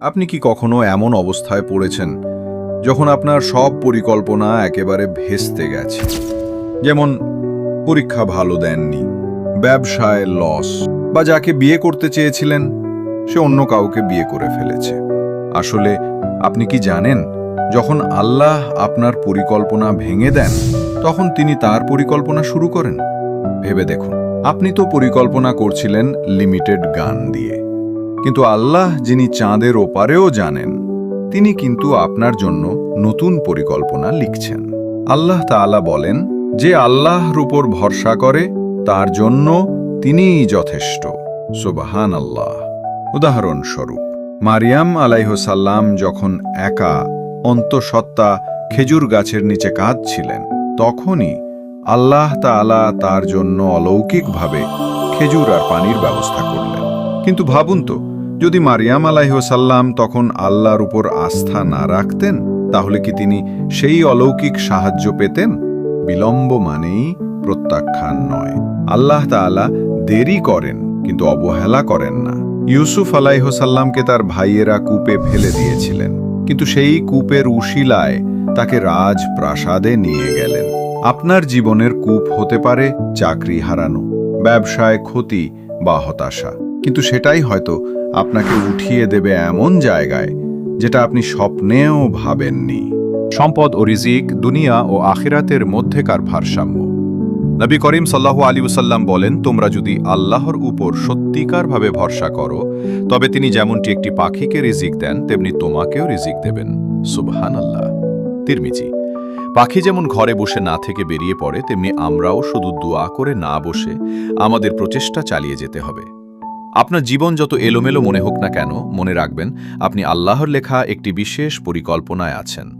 আপনি কি কখনো এমন অবস্থায় পড়েছেন যখন আপনার সব পরিকল্পনা একেবারে ভেস্তে গেছে? যেমন, পরীক্ষা ভালো দেননি, ব্যবসায় লস বা যাকে বিয়ে করতে চেয়েছিলেন, সে অন্য কাউকে বিয়ে করে ফেলেছে। আসলে, আপনি কি জানেন, যখন আল্লাহ আপনার পরিকল্পনা ভেঙে দেন, তখন তিনি তার পরিকল্পনা শুরু করেন? ভেবে দেখুন, আপনি তো পরিকল্পনা করছিলেন লিমিটেড গান দিয়ে। কিন্তু আল্লাহ, যিনি চাঁদের ওপারেও জানেন, তিনি কিন্তু আপনার জন্য নতুন পরিকল্পনা লিখছেন। আল্লাহ তাআলা বলেন, যে আল্লাহর উপর ভরসা করে, তার জন্য তিনিই যথেষ্ট। সুবাহান আল্লাহ উদাহরণস্বরূপ, মারিয়াম আলাইহসাল্লাম যখন একা অন্তঃসত্ত্বা খেজুর গাছের নিচে কাঁদছিলেন, তখনই আল্লাহ তাআলা তার জন্য অলৌকিকভাবে খেজুর আর পানির ব্যবস্থা করলেন। কিন্তু ভাবুন তো যদি মারিয়াম আলাইহসাল্লাম তখন আল্লাহর উপর আস্থা না রাখতেন, তাহলে কি তিনি সেই অলৌকিক সাহায্য পেতেন? বিলম্ব মানেই প্রত্যাখ্যান নয়। আল্লাহ তাআলা দেরি করেন, কিন্তু অবহেলা করেন না। ইউসুফ আলাইহসাল্লামকে তার ভাইয়েরা কূপে ফেলে দিয়েছিলেন, কিন্তু সেই কূপের উশিলায় তাকে রাজ প্রাসাদে নিয়ে গেলেন। আপনার জীবনের কূপ হতে পারে চাকরি হারানো, ব্যবসায় ক্ষতি বা হতাশা, কিন্তু সেটাই হয়তো আপনাকে উঠিয়ে দেবে এমন জায়গায় যেটা আপনি স্বপ্নেও ভাবেননি। সম্পদ ও রিজিক, দুনিয়া ও আখিরাতের মধ্যেকার ভারসাম্য। নবী করিম সাল্লাহু আলী ওসাল্লাম বলেন, তোমরা যদি আল্লাহর উপর সত্যিকারভাবে ভরসা করো, তবে তিনি যেমনটি একটি পাখিকে রিজিক দেন, তেমনি তোমাকেও রিজিক দেবেন। সুবহান আল্লাহ তিরমিজি, পাখি যেমন ঘরে বসে না থেকে বেরিয়ে পড়ে, তেমনি আমরাও শুধু দোয়া করে না বসে আমাদের প্রচেষ্টা চালিয়ে যেতে হবে। আপনার জীবন যত এলোমেলো মনে হোক না কেন, মনে রাখবেন, আপনি আল্লাহর লেখা একটি বিশেষ পরিকল্পনায় আছেন।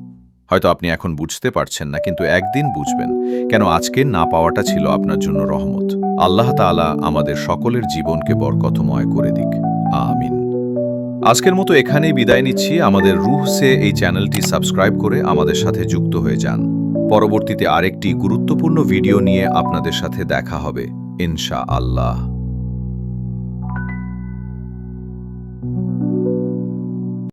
হয়তো আপনি এখন বুঝতে পারছেন না, কিন্তু একদিন বুঝবেন, কেন আজকে না পাওয়াটা ছিল আপনার জন্য রহমত। আল্লাহ তাআলা আমাদের সকলের জীবনকে বরকতময় করে দিক। আমিন। আজকের মতো এখানেই বিদায় নিচ্ছি। আমাদের রুহ সে এই চ্যানেলটি সাবস্ক্রাইব করে আমাদের সাথে যুক্ত হয়ে যান। পরবর্তীতে আরেকটি গুরুত্বপূর্ণ ভিডিও নিয়ে আপনাদের সাথে দেখা হবে ইনশা আল্লাহ